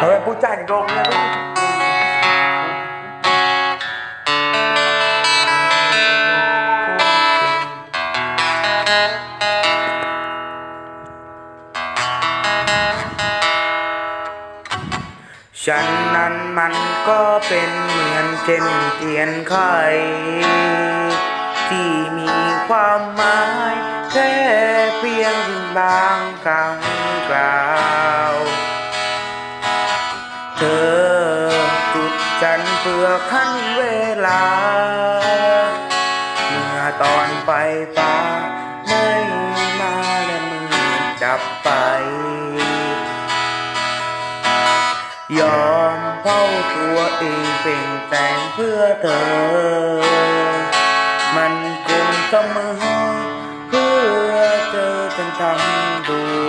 เฮ้ยผู้จ่ายตรงเนี่ยลูกฉันนั้นมันก็เป็นเหมือนเช่นเทียนไขที่มีความหมายแค่เพียงบางครั้งกลา จุดจันเพื่อขั้นเวลา เมื่อตอนไปฟ้าไม่มาและมือจับไป ยอมเฝ้าตัวเองเป็นแต่งเพื่อเธอ มันคงเสมอเพื่อเธอฉันทำด้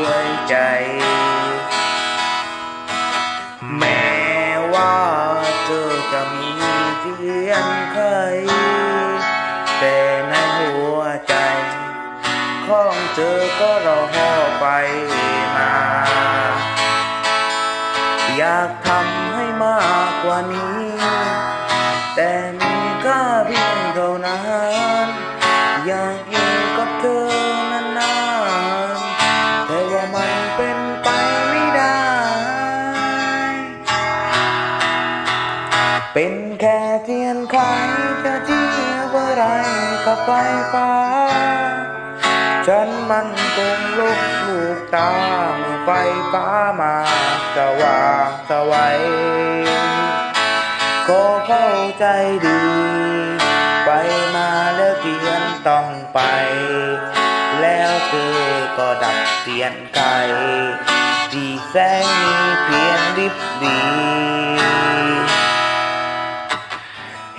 ก็รอห่อไปมา อยากทำให้มากกว่านี้ แต่มีค่าเพียงเท่านั้น อยากอยู่กับเธอนานๆ แต่ว่ามันเป็นไปไม่ได้ เป็นแค่เทียนไขจะทียบอะไรกับไฟฟ้า ฉันมันคงลุกลูกตาเมื่อไฟฟ้ามาสว่างสวัยก็เข้าใจดี ไปมาแล้วเทียนต้องไป แล้วเธอก็ดับเทียนไกที่แสงมีเพียงริบดี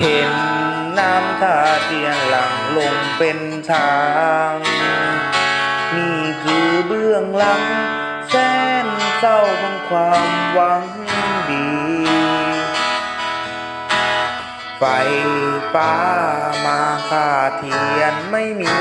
เห็นน้ำตาเทียนหลังลงเป็นทาง นี่คือเบื้องหลัง แสนเศร้าของความหวังดี ไฟฟ้ามาค่าเทียนไม่มี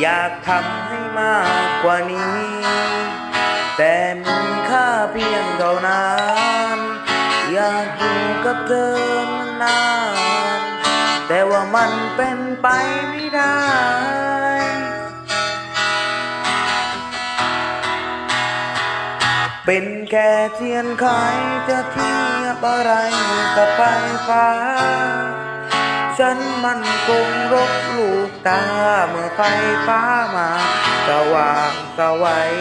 อยากทำให้มากกว่านี้ แต่มีค่าเพียงเท่านั้น อยากอยู่กับเธอมานาน แต่ว่ามันเป็นไปไม่ได้เป็นแค่เทียนไขจะเทียบอะไรกับไฟฟ้า ฉันมันคงรบลูกตาเมื่อไฟฟ้ามาสว่างสวัย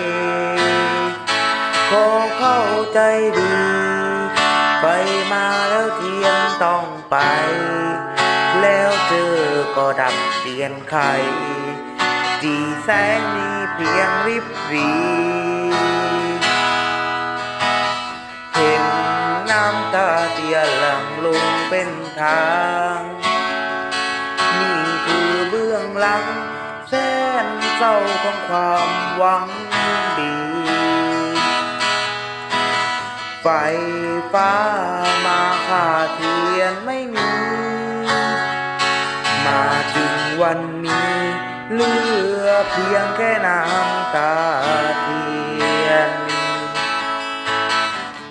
ขอเข้าใจดีไปมาแล้วเทียนต้องไป แล้วเธอก็ดับเทียนไขจีแสงมีเพียงริบหรีเห็นน้ำตาเทียนหลั่งลงเป็นทาง เศร้าของความหวังดี ไฟฟ้ามาค่าเทียนไม่มี มาถึงวันนี้เหลือเพียงแค่น้ำตาเทียน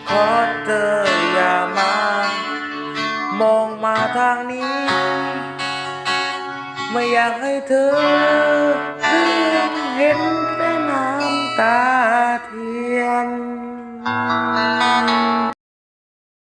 ขอเธออย่ามามองมาทางนี้ ไม่อยากให้เธอ